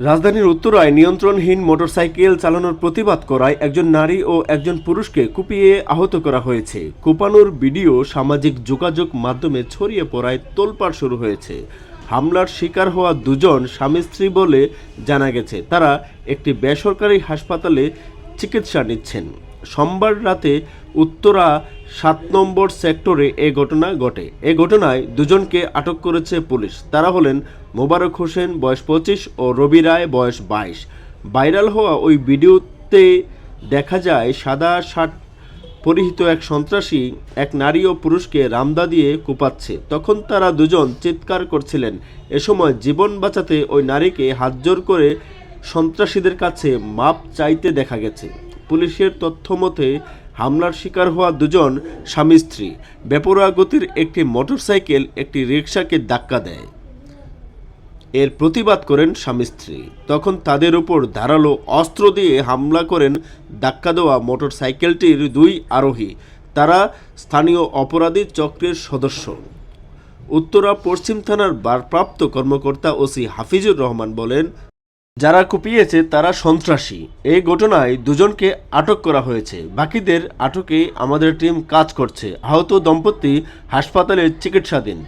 রাজধানীর উত্তরায় নিয়ন্ত্রণহীন মোটরসাইকেল চালানোর প্রতিবাদ করায় একজন নারী ও একজন পুরুষকে কুপিয়ে আহত করা হয়েছে। কুপানোর ভিডিও সামাজিক যোগাযোগ মাধ্যমে ছড়িয়ে পড়ায় তোলপাড় শুরু হয়েছে। হামলার শিকার হওয়া দুজন স্বামী স্ত্রী বলে জানা গেছে। তারা একটি বেসরকারি হাসপাতালে চিকিৎসা নিচ্ছেন। সোমবার রাতে উত্তরা সাত নম্বর সেক্টরে এ ঘটনা ঘটে। এ ঘটনায় দুজনকে আটক করেছে পুলিশ। তারা হলেন মোবারক হোসেন, বয়স পঁচিশ, ও রবি রায়, বয়স বাইশ। ভাইরাল হওয়া ওই ভিডিওতে দেখা যায়, সাদা শার্ট পরিহিত এক সন্ত্রাসী এক নারী ও পুরুষকে রামদা দিয়ে কুপাচ্ছে। তখন তারা দুজন চিৎকার করছিলেন। এ সময় জীবন বাঁচাতে ওই নারীকে হাত হাতজোর করে সন্ত্রাসীদের কাছে মাপ চাইতে দেখা গেছে। পুলিশের তথ্য মতে হামলার শিকার হওয়া দুজন স্বামী স্ত্রী। বেপরোয়া গতির একটি মোটরসাইকেল একটি রিক্সাকে ধাক্কা দেয়। এর প্রতিবাদ করেন স্বামী স্ত্রী। তখন তাদের উপর ধারালো অস্ত্র দিয়ে হামলা করেন ধাক্কা দেওয়া মোটরসাইকেলটির দুই আরোহী। তারা স্থানীয় অপরাধী চক্রের সদস্য। উত্তরা পশ্চিম থানার ভারপ্রাপ্ত কর্মকর্তা ওসি হাফিজুর রহমান বলেন যারা কুপিয়েছে তারা সন্ত্রাসী। এই ঘটনায় দুজনকে আটক করা হয়েছে। বাকিদের আটকে আমাদের টিম কাজ করছে। আহত দম্পতি হাসপাতালে চিকিৎসাধীন।